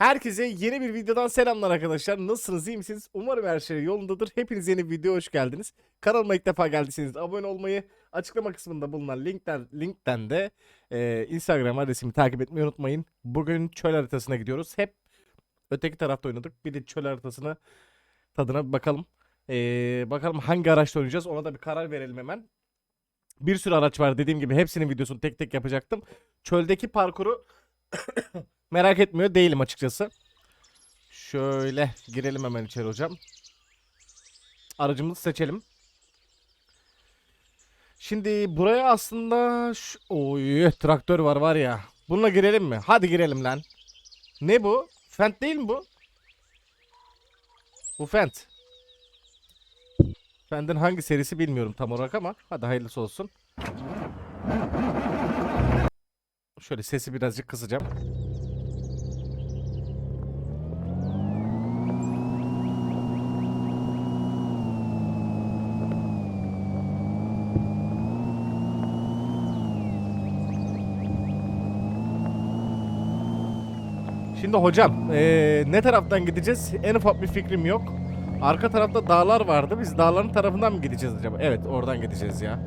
Herkese yeni bir videodan selamlar arkadaşlar. Nasılsınız, iyi misiniz? Umarım her şey yolundadır. Hepiniz yeni bir videoya hoş geldiniz. Kanalıma ilk defa geldiyseniz abone olmayı, açıklama kısmında bulunan linkten, linkten de e, Instagram adresimi takip etmeyi unutmayın. Bugün çöl haritasına gidiyoruz. Hep öteki tarafta oynadık. Bir de çöl haritasına tadına bakalım. E, bakalım hangi araçla oynayacağız ona da bir karar verelim hemen. Bir sürü araç var dediğim gibi hepsinin videosunu tek tek yapacaktım. Çöldeki parkuru merak etmiyor değilim açıkçası. Şöyle girelim hemen içeri hocam. Aracımızı seçelim. Şimdi buraya aslında şu... Oy traktör var var ya. Bununla girelim mi? Hadi girelim lan. Ne bu? Fent değil mi bu? Bu Fent. Fent'in hangi serisi bilmiyorum tam olarak ama hadi hayırlısı olsun. Şöyle sesi birazcık kısacağım. Şimdi hocam eee, ne taraftan gideceğiz? En ufak bir fikrim yok. Arka tarafta dağlar vardı. Biz dağların tarafından mı gideceğiz acaba? Evet oradan gideceğiz ya.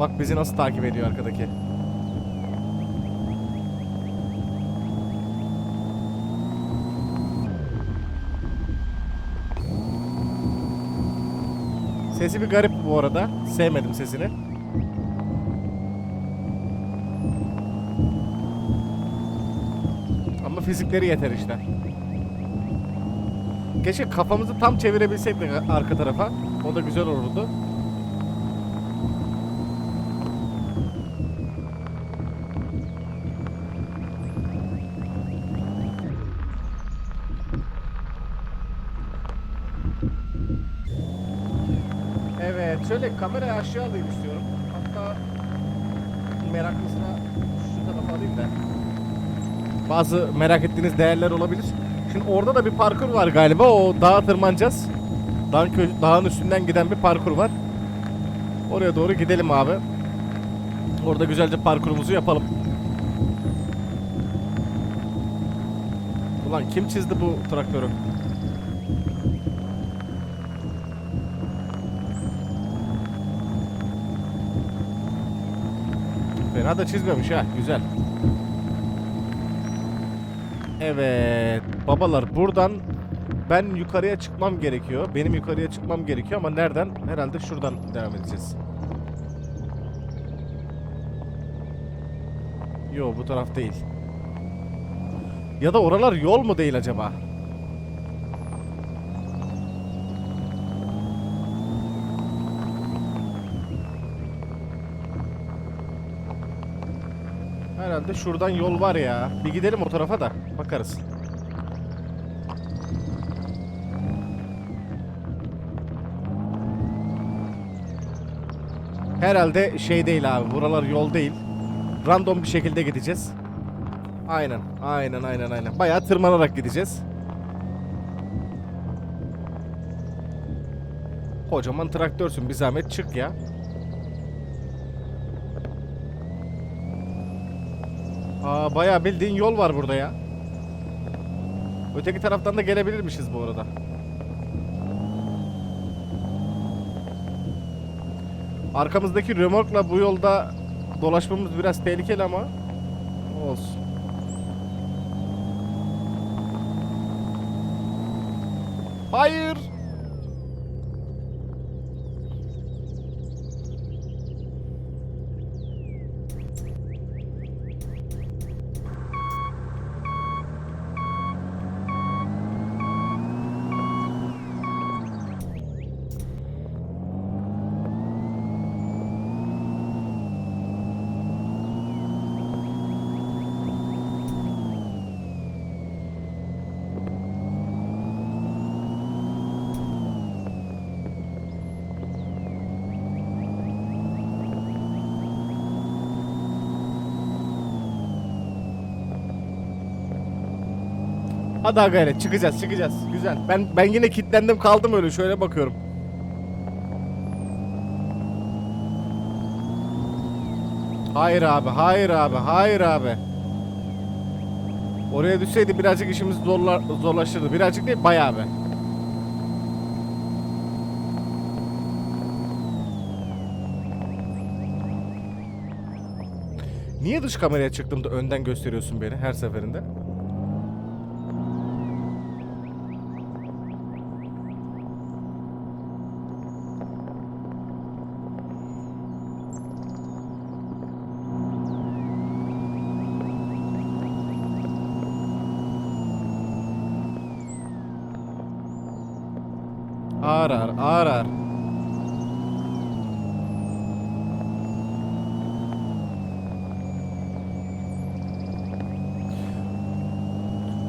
Bak bizi nasıl takip ediyor arkadaki. Sesi bir garip bu arada. Sevmedim sesini. Ama fizikleri yeter işte. Keşke kafamızı tam çevirebilseydik arka tarafa. O da güzel olurdu. Evet, şöyle kamerayı aşağı alayım istiyorum. Hatta meraklısına şu tarafa alayım da. Bazı merak ettiğiniz değerler olabilir. Şimdi orada da bir parkur var galiba. O dağa tırmanacağız. Dağın, dağın üstünden giden bir parkur var. Oraya doğru gidelim abi. Orada güzelce parkurumuzu yapalım. Ulan kim çizdi bu traktörü? Fena da çizmemiş ha. Güzel. Evet. Babalar buradan ben yukarıya çıkmam gerekiyor. Benim yukarıya çıkmam gerekiyor ama nereden? Herhalde şuradan devam edeceğiz. Yo bu taraf değil. Ya da oralar yol mu değil acaba? Herhalde şuradan yol var ya. Bir gidelim o tarafa da bakarız. Herhalde şey değil abi. Buralar yol değil. Random bir şekilde gideceğiz. Aynen. Aynen aynen aynen. Bayağı tırmanarak gideceğiz. Kocaman traktörsün. Bir zahmet çık ya. Aa bayağı bildiğin yol var burada ya. Öteki taraftan da gelebilirmişiz bu arada. Arkamızdaki römorkla bu yolda dolaşmamız biraz tehlikeli ama olsun. Hayır. Hadi ha gayret çıkacağız çıkacağız. Güzel. Ben ben yine kilitlendim kaldım öyle şöyle bakıyorum. Hayır abi hayır abi hayır abi. Oraya düşseydi birazcık işimiz zorla, zorlaşırdı. Birazcık değil bayağı be. Niye dış kameraya çıktığımda önden gösteriyorsun beni her seferinde?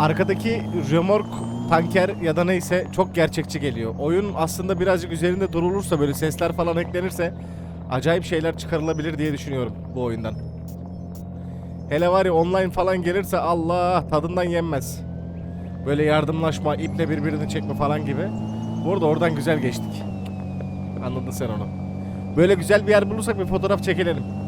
Arkadaki römork tanker ya da neyse çok gerçekçi geliyor. Oyun aslında birazcık üzerinde durulursa böyle sesler falan eklenirse acayip şeyler çıkarılabilir diye düşünüyorum bu oyundan. Hele var ya online falan gelirse Allah tadından yenmez. Böyle yardımlaşma, iple birbirini çekme falan gibi. Bu arada oradan güzel geçtik. Anladın sen onu. Böyle güzel bir yer bulursak bir fotoğraf çekilelim.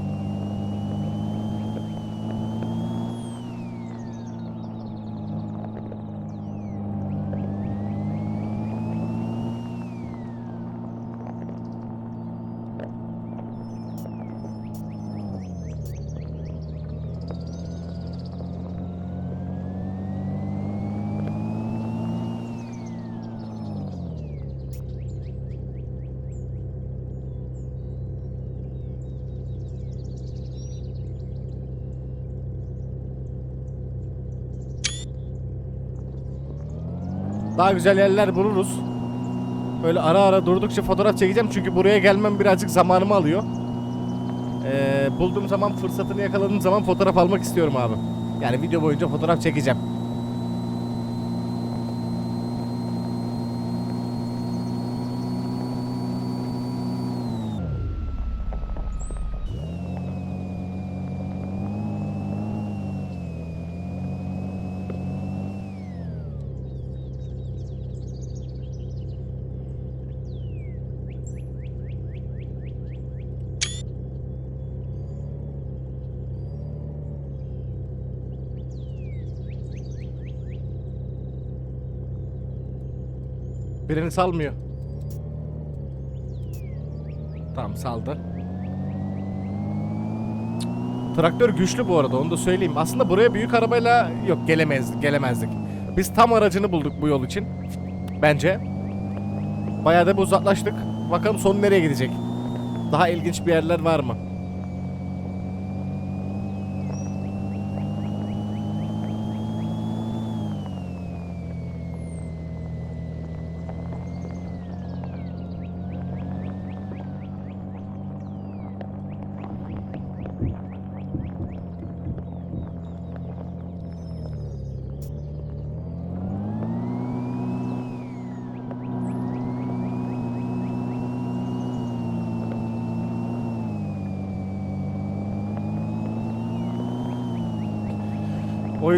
Daha güzel yerler buluruz. Böyle ara ara durdukça fotoğraf çekeceğim çünkü buraya gelmem birazcık zamanımı alıyor. Ee, bulduğum zaman fırsatını yakaladığım zaman fotoğraf almak istiyorum abi. Yani video boyunca fotoğraf çekeceğim. Birini salmıyor. Tamam saldı. Traktör güçlü bu arada onu da söyleyeyim. Aslında buraya büyük arabayla yok gelemezdik gelemezdik. Biz tam aracını bulduk bu yol için. Bence. Bayağı da bir uzaklaştık. Bakalım sonu nereye gidecek. Daha ilginç bir yerler var mı?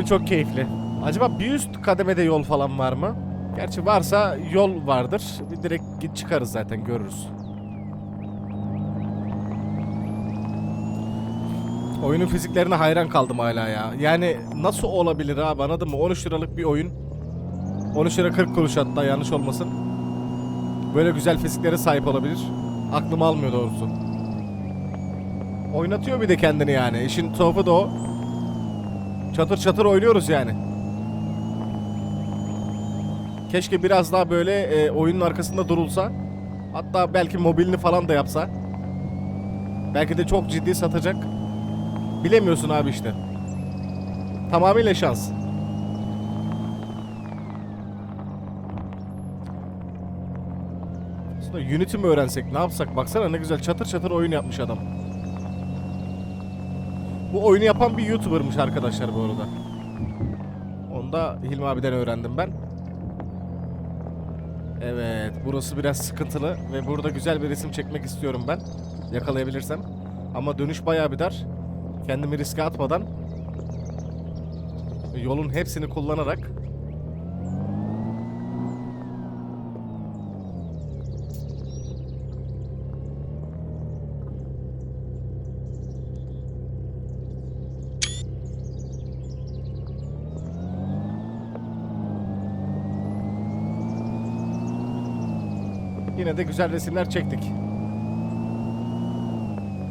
Çok keyifli. Acaba bir üst kademede yol falan var mı? Gerçi varsa yol vardır. Bir direkt git çıkarız zaten görürüz. Oyunun fiziklerine hayran kaldım hala ya. Yani nasıl olabilir abi anladın mı? 13 liralık bir oyun. 13 lira 40 kuruş hatta yanlış olmasın. Böyle güzel fiziklere sahip olabilir. Aklım almıyor doğrusu. Oynatıyor bir de kendini yani. İşin tuhafı da o. Çatır çatır oynuyoruz yani. Keşke biraz daha böyle e, oyunun arkasında durulsa. Hatta belki mobilini falan da yapsa. Belki de çok ciddi satacak. Bilemiyorsun abi işte. Tamamıyla şans. Aslında Unity mi öğrensek ne yapsak baksana ne güzel çatır çatır oyun yapmış adam. Bu oyunu yapan bir YouTuber'mış arkadaşlar bu arada. Onu da Hilmi abiden öğrendim ben. Evet, burası biraz sıkıntılı ve burada güzel bir resim çekmek istiyorum ben. Yakalayabilirsem. Ama dönüş bayağı bir dar. Kendimi riske atmadan yolun hepsini kullanarak Yine de güzel resimler çektik.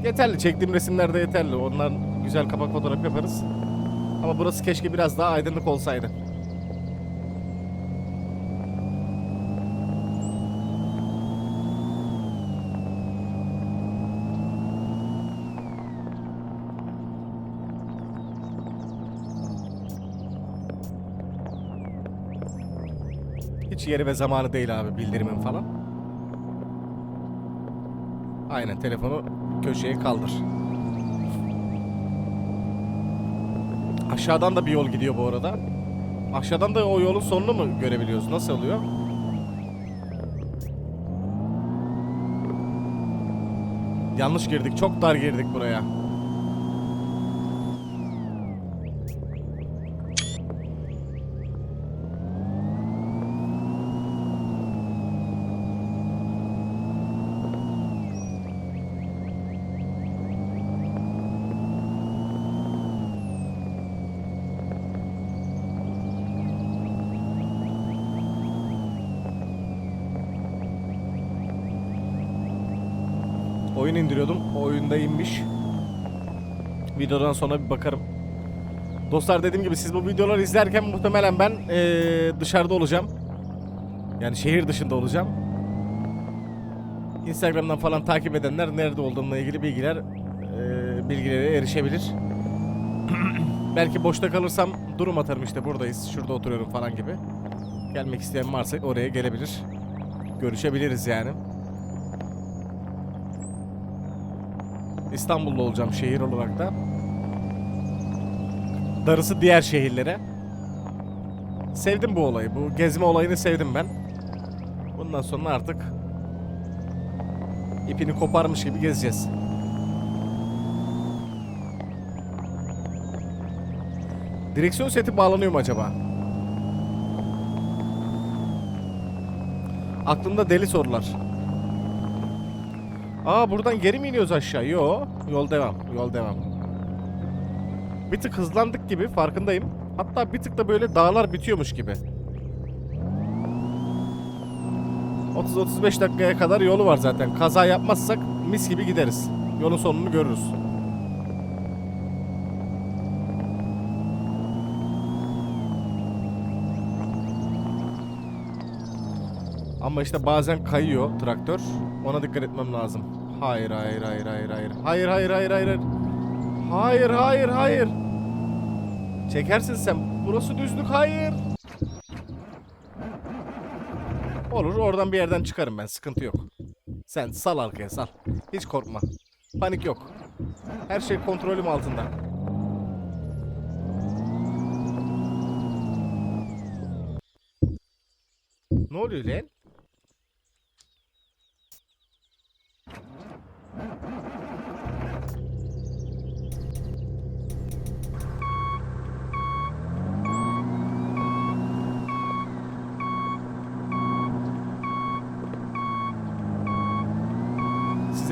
Yeterli. Çektiğim resimler de yeterli. Ondan güzel kapak fotoğraf yaparız. Ama burası keşke biraz daha aydınlık olsaydı. Hiç yeri ve zamanı değil abi bildirimin falan. Aynen telefonu köşeye kaldır. Aşağıdan da bir yol gidiyor bu arada. Aşağıdan da o yolun sonunu mu görebiliyoruz? Nasıl oluyor? Yanlış girdik. Çok dar girdik buraya. Oyun indiriyordum. O oyunda inmiş. Videodan sonra bir bakarım. Dostlar dediğim gibi siz bu videoları izlerken muhtemelen ben eee, dışarıda olacağım. Yani şehir dışında olacağım. Instagram'dan falan takip edenler nerede olduğumla ilgili bilgiler eee, bilgilere erişebilir. Belki boşta kalırsam durum atarım işte buradayız, şurada oturuyorum falan gibi. Gelmek isteyen varsa oraya gelebilir. Görüşebiliriz yani. İstanbul'da olacağım şehir olarak da. Darısı diğer şehirlere. Sevdim bu olayı. Bu gezme olayını sevdim ben. Bundan sonra artık ipini koparmış gibi gezeceğiz. Direksiyon seti bağlanıyor mu acaba? Aklımda deli sorular. Aa buradan geri mi iniyoruz aşağı? Yo. Yol devam. Yol devam. Bir tık hızlandık gibi farkındayım. Hatta bir tık da böyle dağlar bitiyormuş gibi. 30-35 dakikaya kadar yolu var zaten. Kaza yapmazsak mis gibi gideriz. Yolun sonunu görürüz. Ama işte bazen kayıyor traktör. Ona dikkat etmem lazım. Hayır hayır hayır hayır hayır. Hayır hayır hayır hayır. hayır. Hayır hayır. Çekersin sen. Burası düzlük hayır. Olur oradan bir yerden çıkarım ben sıkıntı yok. Sen sal arkaya sal. Hiç korkma. Panik yok. Her şey kontrolüm altında. Ne oluyor lan?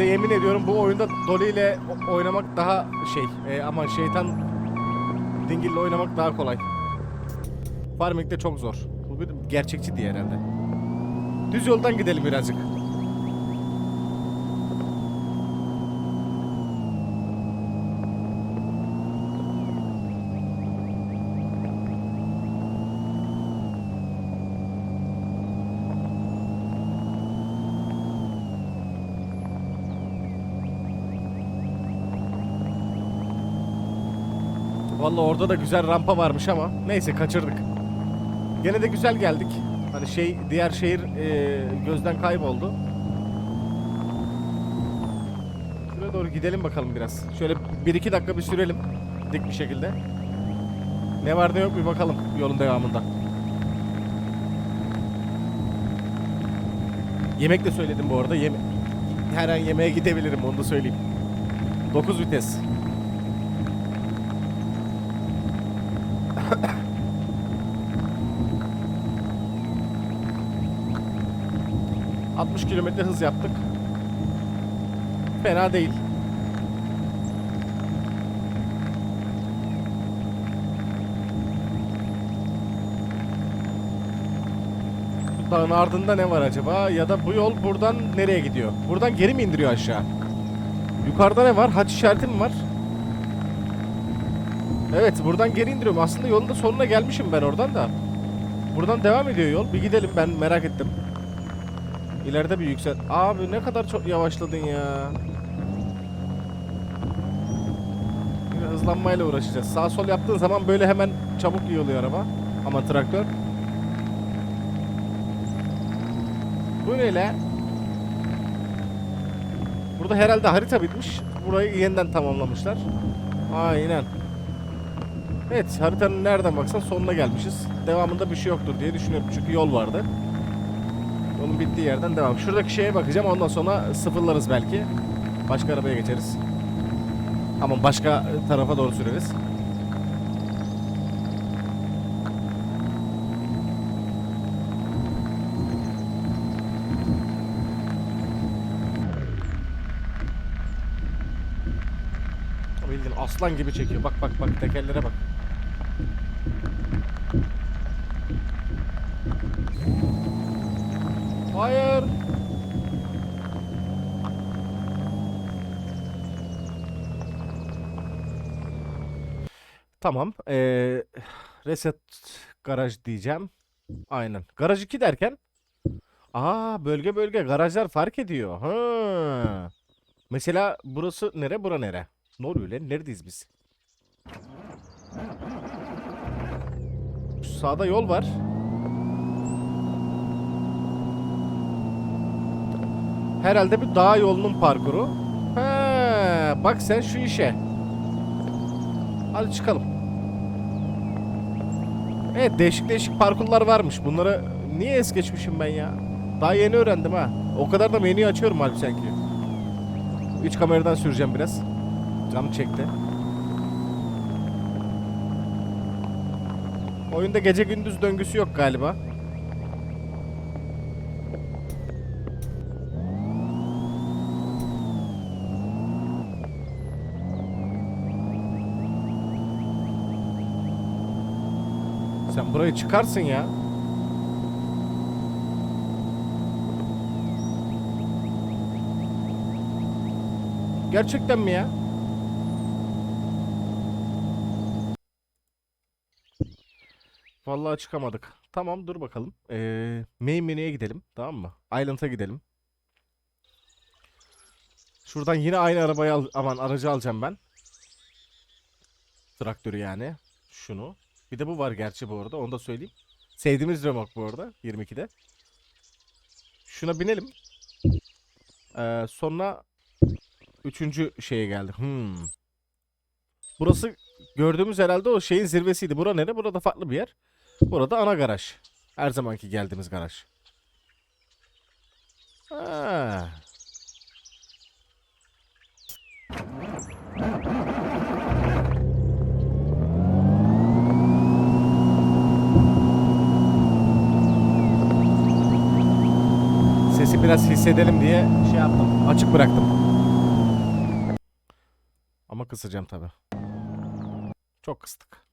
Size yemin ediyorum bu oyunda Dolly ile oynamak daha şey e, ama şeytan dingille oynamak daha kolay. Farming de çok zor. Bu bir gerçekçi diye herhalde. Düz yoldan gidelim birazcık. Vallahi orada da güzel rampa varmış ama neyse kaçırdık. Gene de güzel geldik. Hani şey diğer şehir e, gözden kayboldu. Şuraya doğru gidelim bakalım biraz. Şöyle 1-2 dakika bir sürelim. Dik bir şekilde. Ne var ne yok bir bakalım yolun devamında. Yemek de söyledim bu arada. Yeme her an yemeğe gidebilirim onu da söyleyeyim. 9 vites. ...60 kilometre hız yaptık. Fena değil. dağın ardında ne var acaba? Ya da bu yol buradan nereye gidiyor? Buradan geri mi indiriyor aşağı? Yukarıda ne var? Haç işareti mi var? Evet buradan geri indiriyorum. Aslında yolun da sonuna gelmişim ben oradan da. Buradan devam ediyor yol. Bir gidelim ben merak ettim. İleride bir yüksel. Abi ne kadar çok yavaşladın ya. Yine hızlanmayla uğraşacağız. Sağ sol yaptığın zaman böyle hemen çabuk iyi araba. Ama traktör. Bu ne lan? Burada herhalde harita bitmiş. Burayı yeniden tamamlamışlar. Aynen. Evet haritanın nereden baksan sonuna gelmişiz. Devamında bir şey yoktur diye düşünüyorum. Çünkü yol vardı. Yolun bittiği yerden devam. Şuradaki şeye bakacağım ondan sonra sıfırlarız belki. Başka arabaya geçeriz. Ama başka tarafa doğru süreriz. Bildiğin aslan gibi çekiyor. Bak bak bak tekerlere bak. Hayır. Tamam. Ee, reset garaj diyeceğim. Aynen. Garaj 2 derken Aa bölge bölge garajlar fark ediyor. Ha. Mesela burası nere bura nere? Ne oluyor? Neredeyiz biz? Sağda yol var. Herhalde bir dağ yolunun parkuru. He, bak sen şu işe. Hadi çıkalım. Evet değişik değişik parkurlar varmış. Bunları niye es geçmişim ben ya? Daha yeni öğrendim ha. O kadar da menüyü açıyorum halbuki sanki. Üç kameradan süreceğim biraz. Canım çekti. Oyunda gece gündüz döngüsü yok galiba. Burayı çıkarsın ya. Gerçekten mi ya? Vallahi çıkamadık. Tamam dur bakalım. Ee, main menüye gidelim. Tamam mı? Island'a gidelim. Şuradan yine aynı arabayı al aman aracı alacağım ben. Traktörü yani. Şunu. Bir de bu var gerçi bu arada. Onu da söyleyeyim. Sevdiğimiz remork bu arada. 22'de. Şuna binelim. Ee, sonra üçüncü şeye geldi. Hmm. Burası gördüğümüz herhalde o şeyin zirvesiydi. Bura nere? Burada farklı bir yer. Burada ana garaj. Her zamanki geldiğimiz garaj. Ha. Biraz hissedelim diye şey yaptım. Açık bıraktım. Ama kısacağım tabi. Çok kıstık.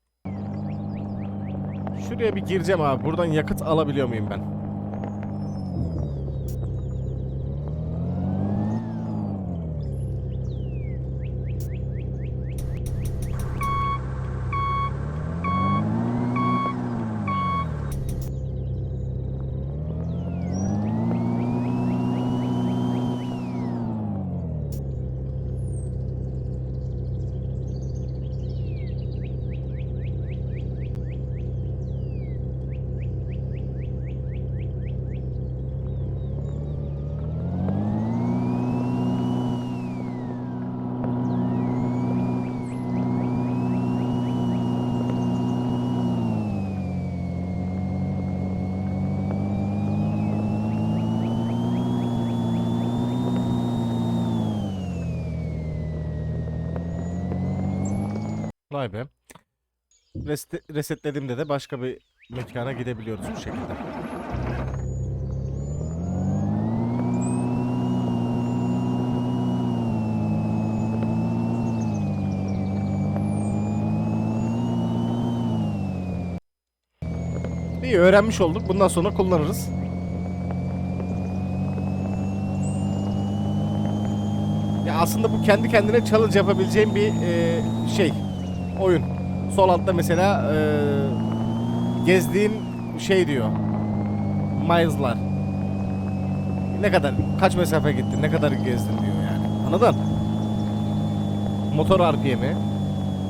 Şuraya bir gireceğim abi. Buradan yakıt alabiliyor muyum ben? Vay be. Reset, resetlediğimde de başka bir mekana gidebiliyoruz bu şekilde. İyi öğrenmiş olduk. Bundan sonra kullanırız. Ya aslında bu kendi kendine challenge yapabileceğim bir e, şey. Oyun. Sol altta mesela e, gezdiğin şey diyor. Miles'lar. Ne kadar, kaç mesafe gittin, ne kadar gezdin diyor yani. Anladın? Motor RPM'i,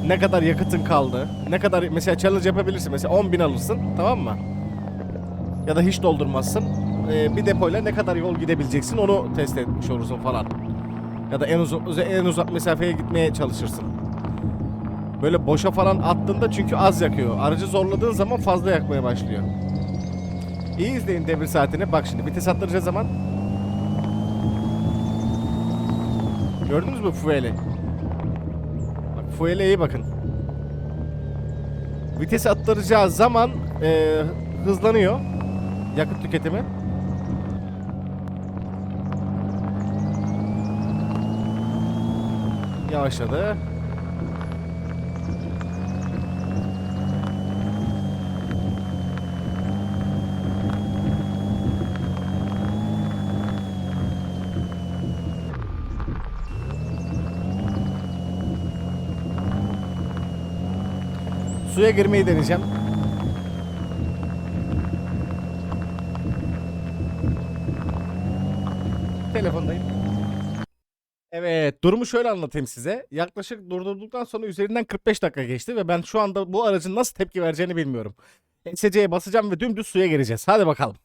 ne kadar yakıtın kaldı, ne kadar mesela challenge yapabilirsin. Mesela 10 bin alırsın, tamam mı? Ya da hiç doldurmazsın. Ee, bir depoyla ne kadar yol gidebileceksin onu test etmiş olursun falan. Ya da en uzun en uzak mesafeye gitmeye çalışırsın. Böyle boşa falan attığında çünkü az yakıyor. Aracı zorladığın zaman fazla yakmaya başlıyor. İyi izleyin devir saatini. Bak şimdi vites attıracağı zaman Gördünüz mü fueli? Bak fuele iyi bakın. Vites attıracağı zaman e, hızlanıyor yakıt tüketimi. Yavaşladı. Suya girmeyi deneyeceğim. Telefondayım. Evet, durumu şöyle anlatayım size. Yaklaşık durdurduktan sonra üzerinden 45 dakika geçti ve ben şu anda bu aracın nasıl tepki vereceğini bilmiyorum. SC'ye basacağım ve dümdüz suya gireceğiz. Hadi bakalım.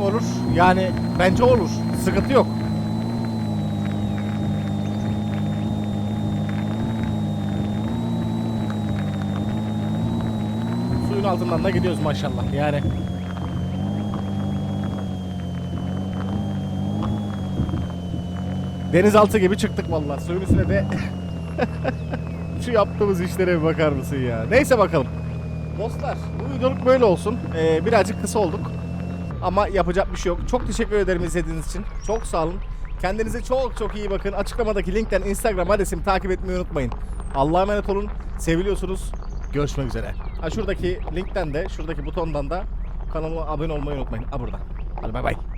Olur. Yani bence olur. Sıkıntı yok. Suyun altından da gidiyoruz maşallah yani. Denizaltı gibi çıktık vallahi. Suyun üstüne de şu yaptığımız işlere bir bakar mısın ya? Neyse bakalım. Dostlar bu videoluk böyle olsun. Ee, birazcık kısa olduk. Ama yapacak bir şey yok. Çok teşekkür ederim izlediğiniz için. Çok sağ olun. Kendinize çok çok iyi bakın. Açıklamadaki linkten Instagram adresimi takip etmeyi unutmayın. Allah'a emanet olun. Seviliyorsunuz. Görüşmek üzere. Ha şuradaki linkten de, şuradaki butondan da kanalıma abone olmayı unutmayın. Ha burada. Hadi bay bay.